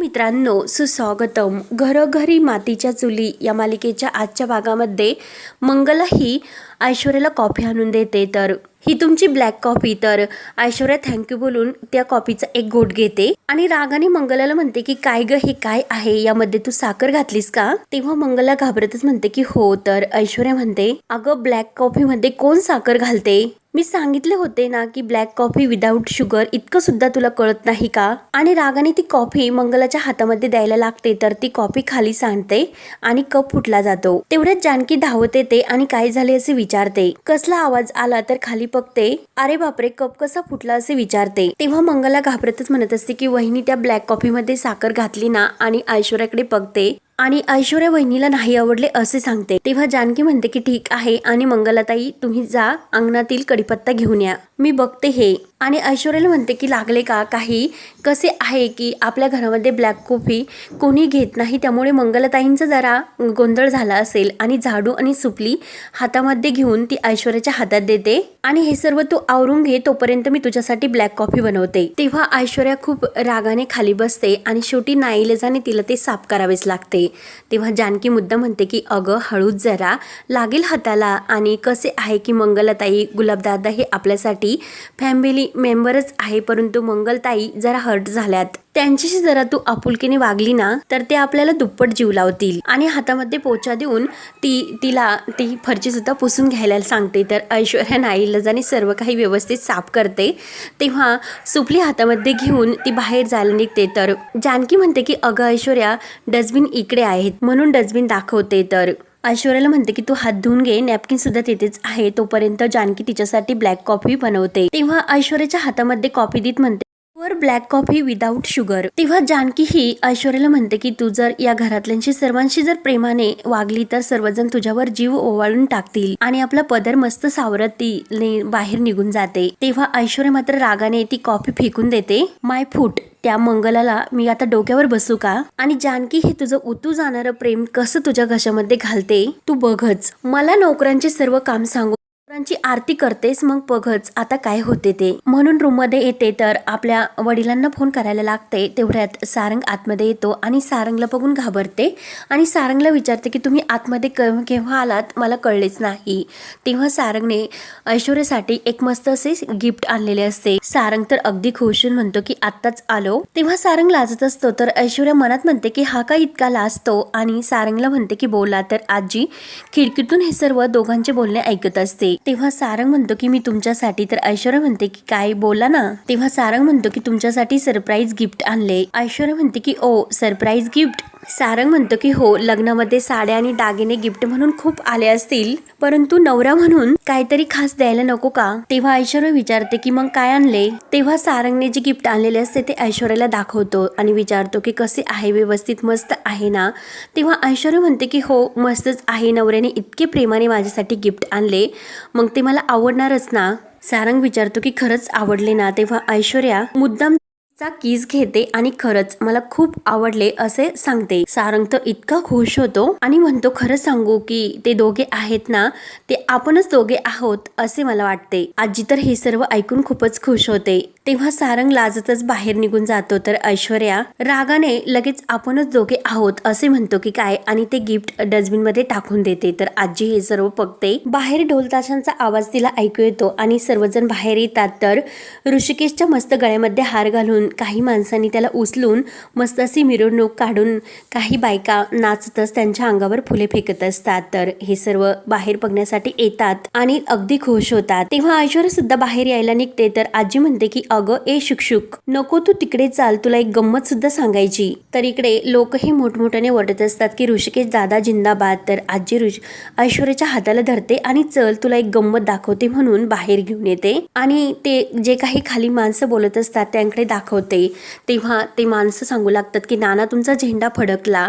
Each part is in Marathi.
मित्रांनो सुस्वागतम. घरोघरी मातीच्या चुली या मालिकेच्या आजच्या भागामध्ये मंगला ही ऐश्वर्याला कॉफी आणून देते. तर ही तुमची ब्लॅक कॉफी. तर ऐश्वर्या थँक्यू बोलून त्या कॉफीचा एक घोट घेते. आणि रागाने मंगलाला म्हणते की काय ग हे काय आहे? यामध्ये तू साखर घातलीस का? तेव्हा मंगला घाबरतच म्हणते की हो. तर ऐश्वर्या म्हणते अगं ब्लॅक कॉफी मध्ये कोण साखर घालते? मी सांगितले होते ना की ब्लॅक कॉफी विदाऊट शुगर इतकं सुद्धा तुला कळत नाही का? आणि रागाने ती कॉफी मंगलाच्या हातामध्ये द्यायला लागते तर ती कॉफी खाली सांडते आणि कप फुटला जातो. तेवढ्यात जानकी धावत येते आणि काय झाले असे विचारते. कसला आवाज आला तर खाली बघते अरे बापरे कप कसा फुटला असे विचारते. तेव्हा मंगला घाबरतच म्हणत असते की वहिनी त्या ब्लॅक कॉफीमध्ये साखर घातली ना आणि ऐश्वर्याकडे बघते. आणि ऐश्वर्या वहिनीला नाही आवडले असे सांगते. तेव्हा जानकी म्हणते की ठीक आहे आणि मंगलाताई तुम्ही जा अंगणातील कडीपत्ता घेऊन या. मी बघते हे. आणि ऐश्वर्याला म्हणते की लागले का? काही कसे आहे की आपल्या घरामध्ये ब्लॅक कॉफी कोणी घेत नाही त्यामुळे मंगलताईंचा जरा गोंधळ झाला असेल आणि झाडू आणि सुपली हातामध्ये घेऊन ती ऐश्वर्याच्या हातात देते. आणि हे सर्व तू आवरून घे तोपर्यंत मी तुझ्यासाठी ब्लॅक कॉफी बनवते. तेव्हा ऐश्वर्या खूप रागाने खाली बसते आणि शेवटी नाईलेजाने तिला ते साफ करावेच लागते. तेव्हा जानकी मुद्दा म्हणते की अगं हळूच जरा लागेल हाताला आणि कसे आहे की मंगलताई गुलाबदादा हे आपल्यासाठी फॅमिली मेंबरच आहे परंतु मंगलताई जरा हर्ट झाल्यात. त्यांच्याशी जरा तू आपुलकीने वागली ना तर ते आपल्याला दुप्पट जीव लावतील. आणि हातामध्ये पोचा देऊन ती तिला ती फरची सुद्धा पुसून घ्यायला सांगते. तर ऐश्वर्या नाईलाजाने सर्व काही व्यवस्थित साफ करते. तेव्हा सुपली हातामध्ये घेऊन ती बाहेर जायला निघते. तर जानकी म्हणते की अगं ऐश्वर्या डस्टबिन इकडे आहेत. म्हणून डस्टबिन दाखवते. तर ऐश्वर्याला म्हणते की तू हात धुवून घे नॅपकिन सुद्धा तिथेच आहे तोपर्यंत जानकी तिच्यासाठी ब्लॅक कॉफी बनवते. तेव्हा ऐश्वर्याच्या हातामध्ये कॉफी देत म्हणते वर ब्लॅक कॉफी विदाऊट शुगर तेव्हा जानकी ही ऐश्वर्याला म्हणते की तू जर या घरातल्यांशी सर्वांशी जर प्रेमाने वागली तर सर्वजण तुझ्यावर जीव ओवाळून टाकतील आणि आपला पदर मस्त सावरत ती बाहेर निघून जाते. तेव्हा ऐश्वर्या मात्र रागाने ती कॉफी फेकून देते माय फूट त्या मंगलाला मी आता डोक्यावर बसू का? आणि जानकी हे तुझं उतू जाणारं प्रेम कसं तुझ्या घशामध्ये घालते? तू बघच. मला नोकरांचे सर्व काम सांगू नोकरांची आरती करतेस मग बघच आता काय होते ते. म्हणून रूममध्ये येते तर आपल्या वडिलांना फोन करायला लागते. तेवढ्यात सारंग आतमध्ये येतो आणि सारंगला बघून घाबरते आणि सारंगला विचारते की तुम्ही आतमध्ये क- केव्हा आलात? मला कळलेच नाही. तेव्हा सारंगने ऐश्वर्यासाठी एक मस्त असे गिफ्ट आणलेले असते. सारंग तर अगदी खुश होऊन म्हणतो की आत्ताच आलो. तेव्हा सारंग लाजत असतो तर ऐश्वर्या मनात म्हणते की हा का इतका लाजतो? आणि सारंगला म्हणते की बोला. तर आजी खिडकीतून हे सर्व दोघांचे बोलणे ऐकत असते. तेव्हा सारंग म्हणतो की मी तुमच्यासाठी तर ऐश्वर्या म्हणते की काय? बोला ना. तेव्हा सारंग म्हणतो की तुमच्यासाठी सरप्राईज गिफ्ट आणले. ऐश्वर्या म्हणते की ओ सरप्राईज गिफ्ट सारंग म्हणतो की हो लग्नामध्ये साड्या आणि दागिने गिफ्ट म्हणून खूप आले असतील परंतु नवरा म्हणून काहीतरी खास द्यायला नको का? तेव्हा ऐश्वर्या विचारते की मग काय आणले? तेव्हा सारंगने जे गिफ्ट आणलेले असते ते ऐश्वर्याला दाखवतो आणि विचारतो की कसे आहे? व्यवस्थित मस्त आहे ना? तेव्हा ऐश्वर्या म्हणते की हो मस्तच आहे. नवऱ्याने इतके प्रेमाने माझ्यासाठी गिफ्ट आणले. मग ते मला आवडणारच ना? सारंग विचारतो की खरंच आवडले ना? तेव्हा ऐश्वर्या मुद्दाम चा किस घेते आणि खरंच मला खूप आवडले असे सांगते. सारंग तर इतका खुश होतो आणि म्हणतो खरं सांगू की ते दोघे आहेत ना ते आपणच दोघे आहोत असे मला वाटते. आजी तर हे सर्व ऐकून खूपच खुश होते. तेव्हा सारंग लाजतच बाहेर निघून जातो. तर ऐश्वर्या रागाने लगेच आपणच दोघे आहोत असे म्हणतो की काय? आणि ते गिफ्ट डस्टबिनमध्ये टाकून देते. तर आजी हे सर्व बघते. बाहेर ढोलताशांचा आवाज तिला ऐकू येतो आणि सर्वजण बाहेर येतात. तर ऋषिकेशच्या मस्त गळ्यामध्ये हार घालून काही माणसांनी त्याला उचलून मस्त अशी मिरवणूक काढून काही बायका नाचतच त्यांच्या अंगावर फुले फेकत असतात. तर हे सर्व बाहेर बघण्यासाठी येतात आणि अगदी खुश होतात. तेव्हा ऐश्वर्या सुद्धा बाहेर यायला निघते. तर आजी म्हणते की अगं ए शिक्षुक नको तू तिकडे चाल तुला एक गंमत सुद्धा सांगायची. तर इकडे लोकही मोठमोठ्याने वटत असतात की ऋषिकेश दादा जिंदाबाद तर आजी ऋष ऐश्वर्याच्या हाताला धरते आणि चल तुला एक गंमत दाखवते म्हणून बाहेर घेऊन येते. आणि ते जे काही खाली माणसं बोलत असतात त्यांकडे दाखवते. तेव्हा ते माणसं सांगू लागतात की नाना तुमचा झेंडा फडकला.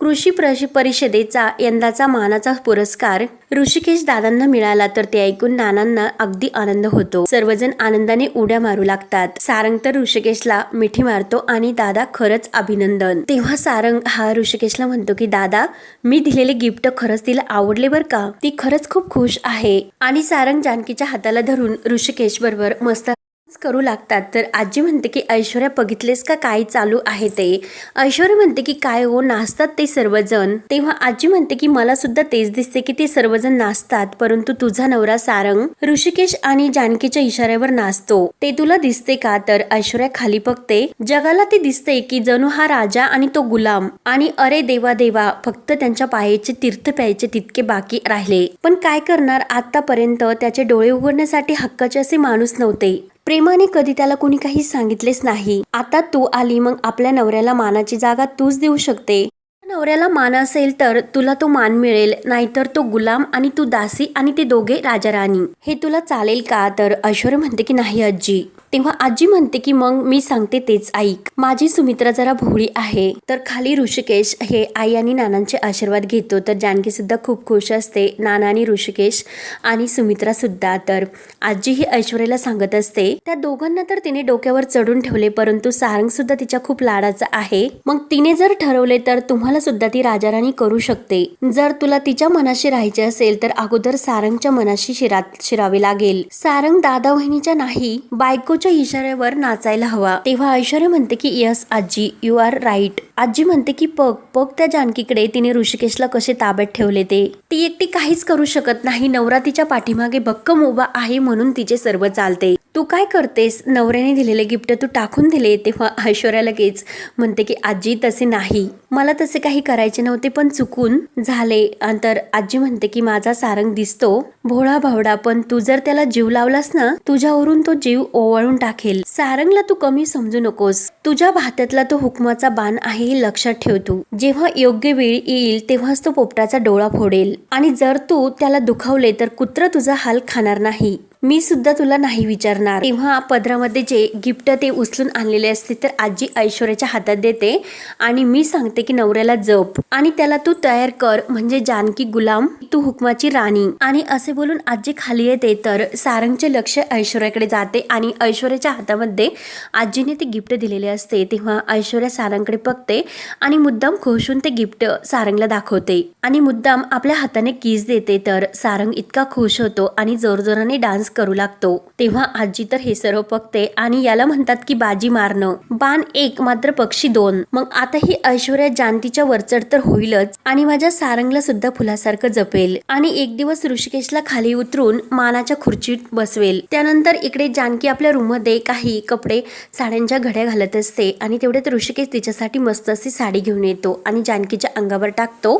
कृषी परिषदेचा यंदाचा मानाचा पुरस्कार ऋषिकेश दादांना मिळाला तर ते ऐकून नानांना अगदी आनंद होतो. सर्वजण आनंदाने उड्या मारू लागतात. सारंग तर ऋषिकेशला मिठी मारतो आणि दादा खरंच अभिनंदन. तेव्हा सारंग हा ऋषिकेशला म्हणतो की दादा मी दिलेले गिफ्ट खरंच तिला आवडले बर का? ती खरंच खूप खुश आहे. आणि सारंग जानकीच्या हाताला धरून ऋषिकेश बरोबर मस्त करू लागतात. तर आजी म्हणते की ऐश्वर्या बघितलेस का काय चालू आहे ते? ऐश्वर्या म्हणते की काय हो नाचतात ते सर्वजण. तेव्हा आजी म्हणते की मला सुद्धा तेच दिसते की ते सर्वजण नाचतात परंतु तुझा नवरा सारंग ऋषिकेश आणि जानकीच्या इशाऱ्यावर नाचतो. ते तुला दिसते का? तर ऐश्वर्या खाली बघते जगाला ते दिसते की जणू हा राजा आणि तो गुलाम. आणि अरे देवा देवा फक्त त्यांच्या पायाचे तीर्थ प्यायचे तितके बाकी राहिले. पण काय करणार आतापर्यंत त्याचे डोळे उघडण्यासाठी हक्काचे असे माणूस नव्हते. प्रेमाने कधी त्याला कोणी काही सांगितलेच नाही. आता तू आली मग आपल्या नवऱ्याला मानाची जागा तूच देऊ शकते. नवऱ्याला मान असेल तर तुला तो मान मिळेल नाहीतर तो गुलाम आणि तू दासी आणि ते दोघे राजा राणी हे तुला चालेल का? तर ऐश्वर्या म्हणते की नाही आजी तेव्हा आजी म्हणते की मग मी सांगते तेच ऐक. माझी सुमित्रा जरा भोळी आहे. तर खाली ऋषिकेश हे आई आणि नानांचे आशीर्वाद घेतो. तर जानकी सुद्धा खूप खुश असते. नाना आणि ऋषिकेश आणि सुमित्रा सुद्धा. तर आजी ही ऐश्वर्याला सांगत असते त्या दोघांना तर तिने डोक्यावर चढून ठेवले परंतु सारंग सुद्धा तिच्या खूप लाडाचा आहे. मग तिने जर ठरवले तर तुम्हाला सुद्धा ती राजाराणी करू शकते. जर तुला तिच्या मनाशी राहायचे असेल तर अगोदर सारंगच्या मनाशी शिरा शिरावे लागेल. सारंग दादा वहिनीच्या नाही बायकोच्या इशाऱ्यावर नाचायला हवा. तेव्हा ऐश्वर्या म्हणते की यस आजी यू आर राईट. आजी म्हणते की पग पग त्या जानकीकडे तिने ऋषिकेशला कसे ताब्यात ठेवले ते? ती एकटी काहीच करू शकत नाही. नवरा तिच्या पाठीमागे भक्कम उभा आहे म्हणून तिचे सर्व चालते. तू काय करतेस? नवऱ्याने दिलेले गिफ्ट तू टाकून दिले. तेव्हा ऐश्वर्या लगेच म्हणते की आजी तसे नाही. मला तसे काही करायचे नव्हते पण चुकून झाले. तर आजी म्हणते की माझा सारंग दिसतो. भोळा भावडा पण तू जर त्याला जीव लावलास ना तुझ्यावरून तो जीव ओवाळून टाकेल. सारंगला तू कमी समजू नकोस. तुझ्या भात्यातला तो हुकमाचा बाण आहे हे लक्षात ठेव तू. जेव्हा योग्य वेळ येईल तेव्हाच तो पोपटाचा डोळा फोडेल. आणि जर तू त्याला दुखावले तर कुत्र तुझा हाल खाणार नाही. मी सुद्धा तुला नाही विचारणार. तेव्हा पदरामध्ये जे गिफ्ट ते उचलून आणलेले असते तर आजी ऐश्वर्याच्या हातात देते आणि मी सांगते की नवऱ्याला जप. आणि त्याला तू तयार कर म्हणजे जानकी गुलाम तू हुकमाची राणी. आणि असे बोलून आजी खाली येते तर सारंगचे लक्ष ऐश्वर्याकडे जाते आणि ऐश्वर्याच्या हातामध्ये आजीने ते गिफ्ट दिलेले असते. तेव्हा ऐश्वर्या सारंगकडे बघते आणि मुद्दाम खुशून ते गिफ्ट सारंगला दाखवते. आणि मुद्दाम आपल्या हाताने कीज देते तर सारंग इतका खुश होतो आणि जोरजोराने डान्स करू लागतो. तेव्हा आजी तर हे सर्व बघते आणि याला म्हणतात की बाजी मारणं. बाण एक मात्र पक्षी दोन. मग आता ही ऐश्वर्या जानतीच्या वरचढ तर होईलच आणि माझ्या सारंगला सुद्धा फुलासारखं जपेल. आणि एक दिवस ऋषिकेशला खाली उतरून मानाच्या खुर्चीत बसवेल. त्यानंतर इकडे जानकी आपल्या रूममध्ये काही कपडे साड्यांच्या घड्या घालत असते आणि तेवढ्यात ऋषिकेश तिच्यासाठी मस्त अशी साडी घेऊन येतो आणि जानकीच्या अंगावर टाकतो.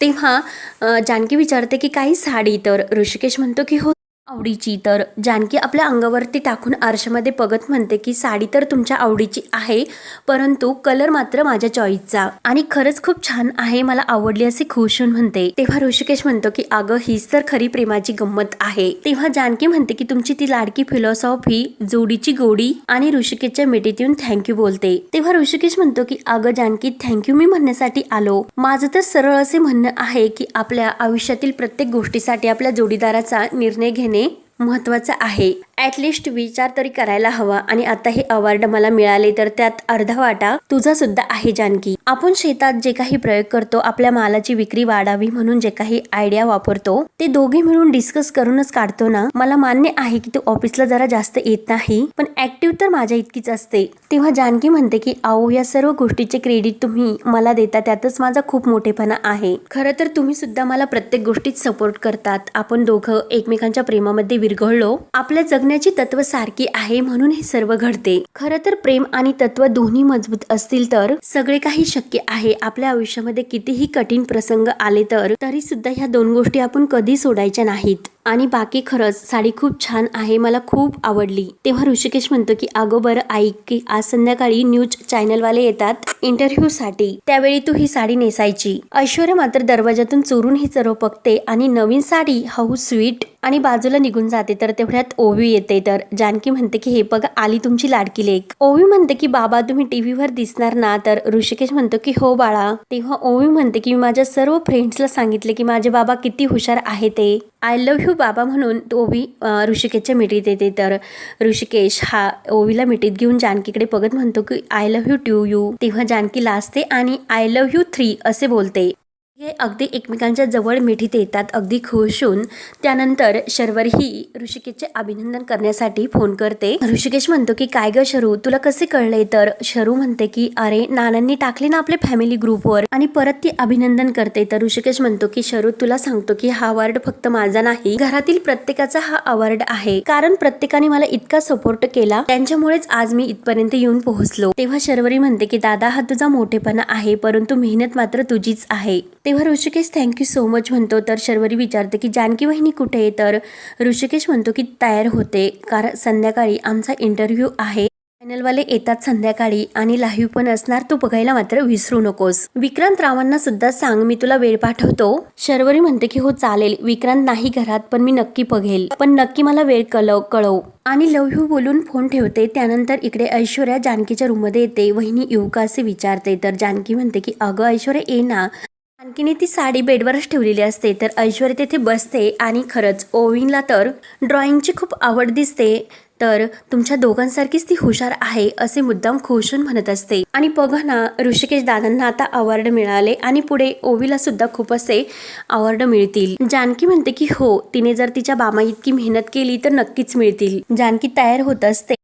तेव्हा जानकी विचारते की काही साडी? तर ऋषिकेश म्हणतो की हो आवडीची तर जानकी आपल्या अंगावरती टाकून आरशामध्ये बघत म्हणते की साडी तर तुमच्या आवडीची आहे परंतु कलर मात्र माझ्या चॉईसचा आणि खरंच खूप छान आहे मला आवडली असे खुश होऊन म्हणते. तेव्हा ऋषिकेश म्हणतो की अगं हीच तर खरी प्रेमाची गंमत आहे. तेव्हा जानकी म्हणते की तुमची ती लाडकी फिलॉसॉफी जोडीची गोडी आणि ऋषिकेशच्या मिठीत येऊन थँक्यू बोलते. तेव्हा ऋषिकेश म्हणतो की अगं जानकी थँक्यू मी म्हणण्यासाठी आलो. माझं तर सरळ असे म्हणणं आहे की आपल्या आयुष्यातील प्रत्येक गोष्टीसाठी आपल्या जोडीदाराचा निर्णय घेणे महत्वाचं आहे. ऍटलिस्ट विचार तरी करायला हवा आणि आता हे अवॉर्ड मला मिळाले तर त्यात अर्धा वाटा तुझा सुद्धा आहे जानकी. आपण शेतात जे काही प्रयोग करतो आपल्या मालाची विक्री वाढावी म्हणून जे काही आयडिया वापरतो ते दोघे मिळून डिस्कस करूनच काढतो ना मला मान्य आहे की तू ऑफिसला जरा जास्त येत नाही पण ऍक्टिव्ह तर माझ्या इतकीच असते. तेव्हा जानकी म्हणते की आओ या सर्व गोष्टीचे क्रेडिट तुम्ही मला देता त्यातच माझा खूप मोठेपणा आहे. खरं तर तुम्ही सुद्धा मला प्रत्येक गोष्टीत सपोर्ट करतात. आपण दोघं एकमेकांच्या प्रेमामध्ये विरघळलो. आपल्या जगण्याची तत्व सारखी आहे म्हणून हे सर्व घडते. खरं तर प्रेम आणि तत्व दोन्ही मजबूत असतील तर सगळे काही शक्य आहे. आपल्या आयुष्यामध्ये कितीही कठीण प्रसंग आले तर तरी सुद्धा ह्या दोन गोष्टी आपण कधी सोडायच्या नाहीत. आणि बाकी खरंच साडी खूप छान आहे मला खूप आवडली. तेव्हा ऋषिकेश म्हणतो की अगो बरं ऐक की आज संध्याकाळी न्यूज चॅनलवाले येतात इंटरव्ह्यू साठी त्यावेळी तू ही साडी नेसायची. ऐश्वर्या मात्र दरवाजातून चोरून ही सर्व बघते आणि नवीन साडी हाऊ स्वीट आणि बाजूला निघून जाते तर तेवढ्यात ओवी येते. तर जानकी म्हणते की हे बघा आली तुमची लाडकी लेक ओवी म्हणते की बाबा तुम्ही टीव्हीवर दिसणार ना. तर ऋषिकेश म्हणतो की हो बाळा. तेव्हा ओवी म्हणते की मी माझ्या सर्व फ्रेंड्सला सांगितले की माझे बाबा किती हुशार आहे ते. आय लव्ह यू बाबा म्हणून ओवी ऋषिकेशच्या मिठीत येते. तर ऋषिकेश हा ओवीला मिठीत घेऊन जानकीकडे बघत म्हणतो की I love you to you तेव्हा जानकी लाजते आणि आय लव्ह यू थ्री असे बोलते. हे अगदी एकमेकांच्या जवळ मिठीत येतात अगदी खुश होऊन. त्यानंतर शर्वर ही ऋषिकेशचे अभिनंदन करण्यासाठी फोन करते. ऋषिकेश म्हणतो की काय ग शरू? तुला कसे कळले? तर शरू म्हणते की अरे नानांनी टाकले ना आपले फॅमिली ग्रुपवर आणि परत ती अभिनंदन करते. तर ऋषिकेश म्हणतो की शरू तुला सांगतो की हा अवॉर्ड फक्त माझा नाही. घरातील प्रत्येकाचा हा अवॉर्ड आहे. कारण प्रत्येकाने मला इतका सपोर्ट केला. त्यांच्यामुळेच आज मी इथपर्यंत येऊन पोहोचलो. तेव्हा शर्वरी म्हणते की दादा हा तुझा मोठेपणा आहे परंतु मेहनत मात्र तुझीच आहे. तेव्हा ऋषिकेश थँक्यू सो मच म्हणतो. तर शर्वरी विचारते की जानकी वहिनी कुठे आहे? तर ऋषिकेश म्हणतो की तयार होते. कारण संध्याकाळी आमचा इंटरव्ह्यू आहे. चॅनलवाले येतात संध्याकाळी आणि लाईव्ह पण असणार. तू बघायला मात्र विसरू नकोस. विक्रांत रावांना सुद्धा सांग मी तुला वेळ पाठवतो. शर्वरी म्हणते की हो चालेल. विक्रांत नाही घरात पण मी नक्की बघेल. पण नक्की मला वेळ कळव कळव. आणि लव यू बोलून फोन ठेवते. त्यानंतर इकडे ऐश्वर्या जानकीच्या रूममध्ये येते. वहिनी येऊ का असे विचारते. तर जानकी म्हणते की अगं ऐश्वर्या ये ना. आणखीने ती साडी बेडवरच ठेवलेली असते. तर ऐश्वर्या तेथे बसते आणि खरंच ओविनला तर ड्रॉइंगची खूप आवड दिसते. तर तुमच्या दोघांसारखीच ती हुशार आहे असे मुद्दाम खुशून म्हणत असते. आणि बघा ना ऋषिकेश दादांना आता अवॉर्ड मिळाले आणि पुढे ओवीला सुद्धा खूप असे अवॉर्ड मिळतील. जानकी म्हणते की हो तिने जर तिच्या बामा इतकी मेहनत केली तर नक्कीच मिळतील. जानकी तयार होत असते.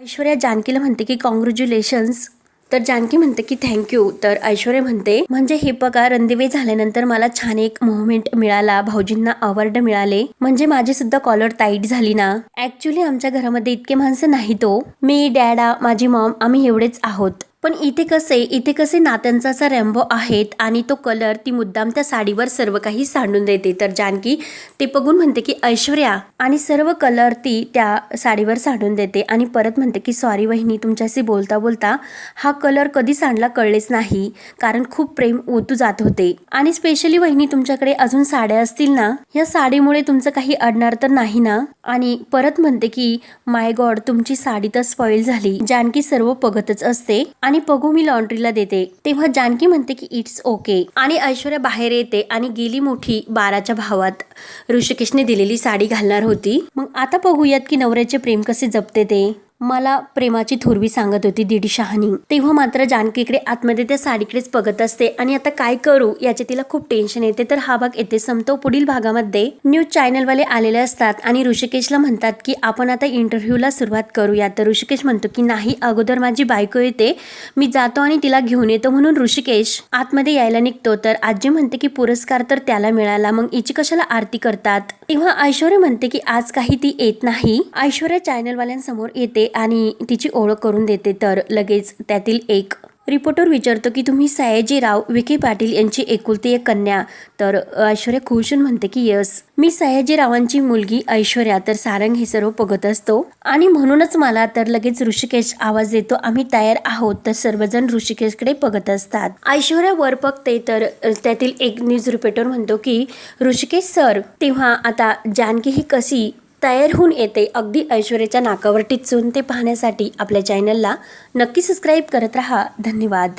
ऐश्वर्या जानकीला म्हणते की कॉंग्रॅच्युलेशन्स तर जानकी म्हणते की थँक्यू तर ऐश्वर्या म्हणते म्हणजे हे बघा रंदेवे झाल्यानंतर मला छान एक मोमेंट मिळाला. भाऊजींना अवॉर्ड मिळाले. म्हणजे माझी सुद्धा कॉलर टाईट झाली ना. ऍक्च्युली आमच्या घरामध्ये इतके माणसं नाही तो हो. मी डॅडा माझी मॉम आम्ही एवढेच आहोत. पण इथे कसे इथे कसे नात्यांचा असा रॅम्बो आहेत आणि तो कलर ती मुद्दाम त्या साडीवर सर्व काही सांडून देते. तर जानकी ते बघून म्हणते की ऐश्वर्या. आणि सर्व कलर ती त्या साडीवर सांडून देते आणि परत म्हणते की सॉरी वहिनी तुमच्याशी बोलता बोलता हा कलर कधी सांडला कळलेच नाही. कारण खूप प्रेम ओतू जात होते. आणि स्पेशली वहिनी तुमच्याकडे अजून साड्या असतील ना? या साडीमुळे तुमचं काही अडणार तर नाही ना? आणि परत म्हणते की माय गॉड तुमची साडी तर स्पॉइल झाली. जानकी सर्व बघतच असते आणि आणि बघू मी लॉन्ड्रीला देते. तेव्हा जानकी म्हणते की इट्स ओके आणि ऐश्वर्या बाहेर येते आणि गेली मोठी बाराच्या भावात. ऋषिकेशने दिलेली साडी घालणार होती. मग आता बघूयात की नवऱ्याचे प्रेम कसे जपते ते? मला प्रेमाची थोरवी सांगत होती दीडी शहाणी तेव्हा मात्र जानकीकडे आतमध्ये त्या साडीकडेच बघत असते आणि आता काय करू याचे तिला खूप टेन्शन येते. तर हा भाग येथे संपतो. पुढील भागामध्ये न्यूज चॅनलवाले आलेले असतात आणि ऋषिकेशला म्हणतात की आपण आता इंटरव्ह्यूला सुरुवात करूया. तर ऋषिकेश म्हणतो की नाही अगोदर माझी बायको येते. मी जातो आणि तिला घेऊन येतो. म्हणून ऋषिकेश आतमध्ये यायला निघतो. तर आजी म्हणते की पुरस्कार तर त्याला मिळाला. मग इची कशाला आरती करतात? तेव्हा ऐश्वर्या म्हणते की आज काही ती येत नाही. ऐश्वर्या चॅनलवाल्यांसमोर येते आणि तिची ओळख करून देते. तर लगेच त्यातील एक रिपोर्टर विचारतो की तुम्ही सयाजीराव विखे पाटील यांची एकुलती एक कन्या. तर ऐश्वर्या खुशून म्हणते की यस मी सयाजीरावांची मुलगी ऐश्वर्या. तर सारंग हे सर्व बघत असतो. आणि म्हणूनच मला तर लगेच ऋषिकेश आवाज देतो. आम्ही तयार आहोत. तर सर्वजण ऋषिकेशकडे बघत असतात. ऐश्वर्या वर बघते. तर त्यातील एक न्यूज रिपोर्टर म्हणतो की ऋषिकेश सर तेव्हा आता जानकी ही कशी तयार होऊन येते. अगदी ऐश्वर्याच्या नाकावर टिचून ते पाहण्यासाठी आपल्या चॅनलला नक्की सबस्क्राईब करत राहा. धन्यवाद.